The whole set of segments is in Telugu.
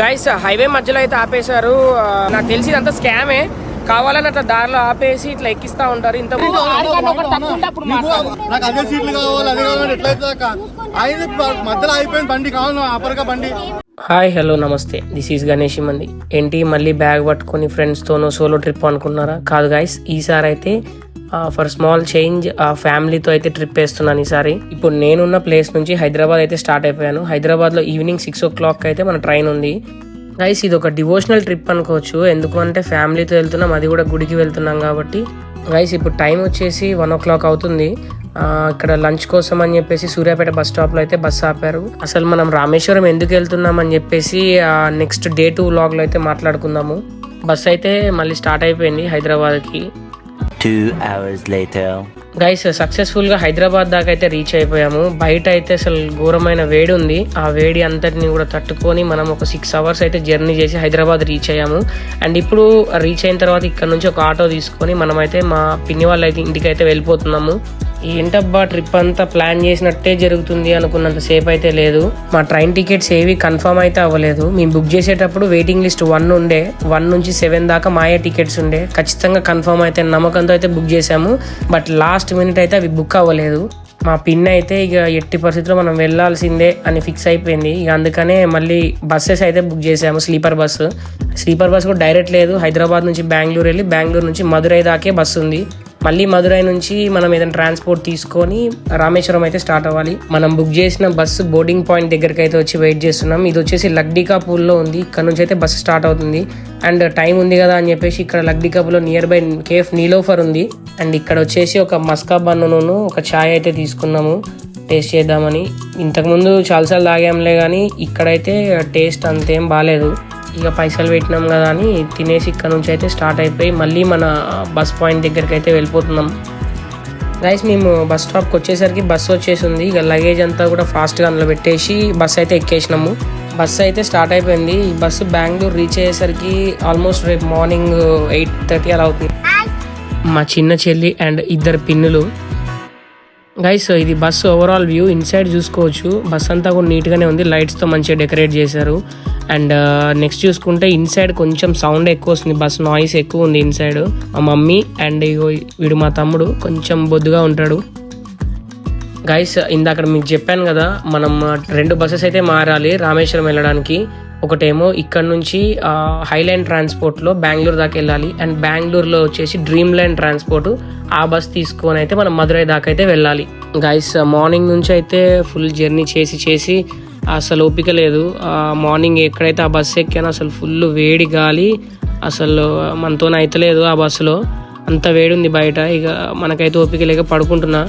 గైస్ హైవే మధ్యలో అయితే ఆపేశారు. నాకు తెలిసి ఇదంతా స్కామే కావాలని అట్లా దారిలో ఆపేసి ఇట్లా ఎక్కిస్తా ఉంటారు. ఇంత నీకు అదే సీట్లు కావాలి అదే కావాలి ఎట్లయితే మధ్యలో అయిపోయింది బండి కావాలి అప్పటిగా బండి. Hi hello namaste. This is Ganesh మంది ఏంటి మళ్ళీ బ్యాగ్ పట్టుకొని ఫ్రెండ్స్తోనో సోలో ట్రిప్ అనుకున్నారా? కాదు గాయస్ ఈసారి అయితే ఫర్ స్మాల్ చేంజ్ ఫ్యామిలీతో అయితే ట్రిప్ వేస్తున్నాను ఈసారి. ఇప్పుడు నేనున్న ప్లేస్ నుంచి హైదరాబాద్ అయితే స్టార్ట్ అయిపోయాను. హైదరాబాద్లో ఈవినింగ్ సిక్స్ ఓ క్లాక్ అయితే మన ట్రైన్ ఉంది. గైస్ ఇది ఒక డివోషనల్ ట్రిప్ అనుకోవచ్చు. ఎందుకు అంటే ఫ్యామిలీతో వెళ్తున్నాం అది కూడా గుడికి వెళ్తున్నాం కాబట్టి. గైస్ ఇప్పుడు టైం వచ్చేసి వన్ ఓ క్లాక్ అవుతుంది. ఇక్కడ లంచ్ కోసం అని చెప్పేసి సూర్యాపేట బస్ స్టాప్లో అయితే బస్ ఆపారు. అసలు మనం రామేశ్వరం ఎందుకు వెళ్తున్నాం అని చెప్పేసి నెక్స్ట్ డే టూ వ్లాగ్లో అయితే మాట్లాడుకుందాము. బస్ అయితే మళ్ళీ స్టార్ట్ అయిపోయింది హైదరాబాద్కి Two hours later. గైస్ సక్సెస్ఫుల్గా హైదరాబాద్ దాకా అయితే రీచ్ అయిపోయాము. బయట అయితే అసలు ఘోరమైన వేడి ఉంది. ఆ వేడి అంతటిని కూడా తట్టుకొని మనం ఒక సిక్స్ అవర్స్ అయితే జర్నీ చేసి హైదరాబాద్ రీచ్ అయ్యాము. అండ్ ఇప్పుడు రీచ్ అయిన తర్వాత ఇక్కడ నుంచి ఒక ఆటో తీసుకొని మనమైతే మా పిన్ని వాళ్ళ అయితే ఇంటికి అయితే వెళ్ళిపోతున్నాము. ఏంటబ్బా ట్రిప్ అంతా ప్లాన్ చేసినట్టే జరుగుతుంది అనుకున్నంత సేపు అయితే లేదు. మా ట్రైన్ టికెట్స్ ఏవి కన్ఫర్మ్ అయితే అవ్వలేదు. మేము బుక్ చేసేటప్పుడు వెయిటింగ్ లిస్ట్ వన్ ఉండే. వన్ నుంచి సెవెన్ దాకా మాయే టికెట్స్ ఉండే. ఖచ్చితంగా కన్ఫర్మ్ అయితే నమ్మకంతో అయితే బుక్ చేసాము బట్ లాస్ట్ మినిట్ అయితే అవి బుక్ అవ్వలేదు. మా పిన్ అయితే ఇక ఎట్టి పరిస్థితుల్లో మనం వెళ్ళాల్సిందే అని ఫిక్స్ అయిపోయింది. ఇక అందుకనే మళ్ళీ బస్సెస్ అయితే బుక్ చేసాము స్లీపర్ బస్సు స్లీపర్ బస్సు కూడా డైరెక్ట్ లేదు. హైదరాబాద్ నుంచి బెంగళూరు వెళ్ళి బెంగళూరు నుంచి మదురై దాకే బస్సు ఉంది. మళ్ళీ మధురై నుంచి మనం ఏదైనా ట్రాన్స్పోర్ట్ తీసుకొని రామేశ్వరం అయితే స్టార్ట్ అవ్వాలి. మనం బుక్ చేసిన బస్సు బోర్డింగ్ పాయింట్ దగ్గరికి అయితే వచ్చి వెయిట్ చేస్తున్నాం. ఇది వచ్చేసి లగ్డికాపూర్లో ఉంది. ఇక్కడ నుంచి అయితే బస్సు స్టార్ట్ అవుతుంది. అండ్ టైం ఉంది కదా అని చెప్పేసి ఇక్కడ లగ్డికాపూర్లో నియర్ బై కేఫ్ నీలోఫర్ ఉంది. అండ్ ఇక్కడ వచ్చేసి ఒక మస్కా బన్నును ఒక ఛాయ్ అయితే తీసుకున్నాము. టేస్ట్ చేద్దామని. ఇంతకుముందు చాలాసార్లు తాగాంలే కానీ ఇక్కడైతే టేస్ట్ అంతేం బాగాలేదు ఇక పైసలు పెట్టినాం కదా అని తినేసి ఇక్కడ నుంచి అయితే స్టార్ట్ అయిపోయి మళ్ళీ మన బస్ పాయింట్ దగ్గరికి అయితే వెళ్ళిపోతున్నాం. గైస్ మేము బస్ స్టాప్కి వచ్చేసరికి బస్సు వచ్చేసింది. ఇక లగేజ్ అంతా కూడా ఫాస్ట్గా అందులో పెట్టేసి బస్ అయితే ఎక్కేసినాము. బస్సు అయితే స్టార్ట్ అయిపోయింది. ఈ బస్సు బెంగళూరు రీచ్ అయ్యేసరికి ఆల్మోస్ట్ రేపు మార్నింగ్ ఎయిట్ థర్టీ అలా అవుతుంది. మా చిన్న చెల్లి అండ్ ఇద్దరు పిన్నులు గైస్ ఇది బస్సు ఓవరాల్ వ్యూ ఇన్సైడ్ చూసుకోవచ్చు. బస్ అంతా కూడా నీట్గానే ఉంది. లైట్స్తో మంచిగా డెకరేట్ చేశారు. అండ్ నెక్స్ట్ uh, చూసుకుంటే ఇన్సైడ్ కొంచెం సౌండ్ ఎక్కువ వస్తుంది. బస్ నాయిస్ ఎక్కువ ఉంది ఇన్సైడ్ మా మమ్మీ అండ్ ఇగో వీడు మా తమ్ముడు కొంచెం బొద్దుగా ఉంటాడు. గైస్ ఇందాక మీకు చెప్పాను కదా మనం రెండు బస్సెస్ అయితే మారాలి రామేశ్వరం వెళ్ళడానికి. ఒకటేమో ఇక్కడ నుంచి హైలైన్ ట్రాన్స్పోర్ట్లో బెంగళూరు దాకా వెళ్ళాలి. అండ్ బెంగళూరులో వచ్చేసి డ్రీమ్ లైన్ ట్రాన్స్పోర్ట్ ఆ బస్ తీసుకొని అయితే మనం మదురై దాకా అయితే వెళ్ళాలి. గైస్ మార్నింగ్ నుంచి అయితే ఫుల్ జర్నీ చేసి చేసి అసలు ఓపిక లేదు. మార్నింగ్ ఎక్కడైతే ఆ బస్సు ఎక్కానో అసలు ఫుల్ వేడి గాలి అసలు మనతో అయితలేదు ఆ బస్సులో అంత వేడి ఉంది బయట. ఇక మనకైతే ఓపిక లేక పడుకుంటున్నా.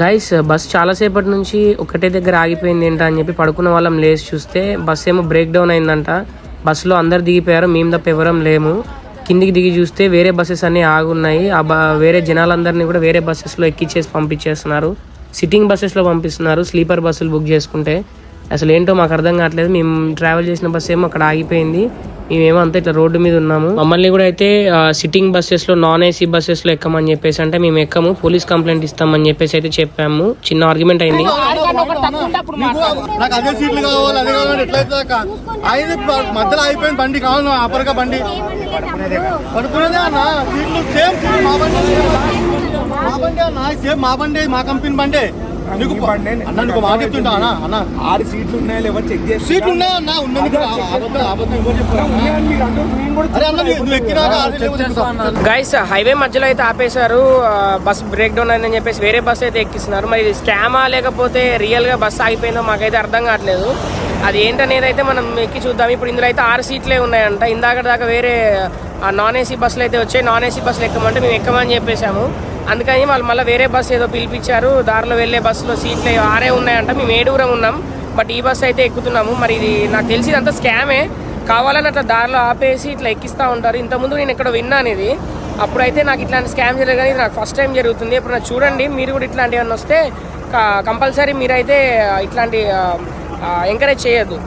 గైస్ బస్ చాలాసేపటి నుంచి ఒకటే దగ్గర ఆగిపోయింది ఏంటా అని చెప్పి పడుకున్న వాళ్ళం లేచి చూస్తే బస్ ఏమో బ్రేక్ డౌన్ అయిందంట. బస్సులో అందరు దిగిపోయారు మేము తప్ప ఎవరం లేము. కిందికి దిగి చూస్తే వేరే బస్సెస్ అన్నీ ఆగున్నాయి. ఆ బ వేరే జనాలందరినీ కూడా వేరే బస్సెస్లో ఎక్కిచ్చేసి పంపించేస్తున్నారు. సిట్టింగ్ బస్సెస్లో పంపిస్తున్నారు స్లీపర్ బస్సులు బుక్ చేసుకుంటే. అసలు ఏంటో మాకు అర్థం కావట్లేదు. మేము ట్రావెల్ చేసిన బస్సు ఏమో అక్కడ ఆగిపోయింది. మేమేమంతా ఇట్లా రోడ్డు మీద ఉన్నాము మమ్మల్ని కూడా అయితే సిట్టింగ్ బస్సెస్లో నాన్ ఏసీ బస్సెస్లో ఎక్కమని చెప్పేసి అంటే మేము ఎక్కము పోలీస్ కంప్లైంట్ ఇస్తామని చెప్పేసి అయితే చెప్పాము చిన్న ఆర్గ్యుమెంట్ అయింది నాకు అదే సీట్లు కావాలి అదే కావాలి ఎట్లయితే మధ్యలో అయిపోయింది బండి కావాలి బండి పడుకునేదే అన్న సీట్లు సేమ్ మా బండి మా బండి అన్న సేమ్ మా బండి మా కంపెనీ బండి నీకు అన్న నీకు మాట చెప్తుంటా అన్న అన్న. ఆరు సీట్లు ఉన్నాయా లేవో చెక్ చేసి సీట్లు ఉన్నాయా అన్న. గైస్ హైవే మధ్యలో అయితే ఆపేశారు. బస్ బ్రేక్ డౌన్ అయిందని చెప్పేసి వేరే బస్ అయితే ఎక్కిస్తున్నారు. మరి స్కామా లేకపోతే రియల్గా బస్ ఆగిపోయిందో మాకైతే అర్థం కావట్లేదు. అది ఏంటనేది అయితే మనం ఎక్కి చూద్దాం. ఇప్పుడు ఇందులో అయితే ఆరు సీట్లే ఉన్నాయంట. ఇందాక దాకా వేరే నాన్ ఏసీ బస్సులు అయితే వచ్చాయి. నాన్ ఏసీ బస్సులు ఎక్కమంటే మేము ఎక్కమని చెప్పేశాము. అందుకని వాళ్ళు మళ్ళీ వేరే బస్సు ఏదో పిలిపించారు. దారిలో వెళ్ళే బస్సులో సీట్లు ఆరే ఉన్నాయంట. మేము ఏడుగురం ఉన్నాం. బట్ ఈ బస్సు అయితే ఎక్కుతున్నాము. మరి ఇది నాకు తెలిసి ఇదంతా స్కామే. కావాలని అట్లా దారిలో ఆపేసి ఇట్లా ఎక్కిస్తూ ఉంటారు. ఇంతకుముందు నేను ఇక్కడ విన్నాను ఇది అప్పుడైతే నాకు ఇట్లాంటి స్కామ్ జరగదు కానీ ఇది నాకు ఫస్ట్ టైం జరుగుతుంది. ఇప్పుడు నాకు చూడండి. మీరు కూడా ఇట్లాంటివన్నీ వస్తే కంపల్సరీ మీరైతే ఇట్లాంటి ఎంకరేజ్ చేయొద్దు.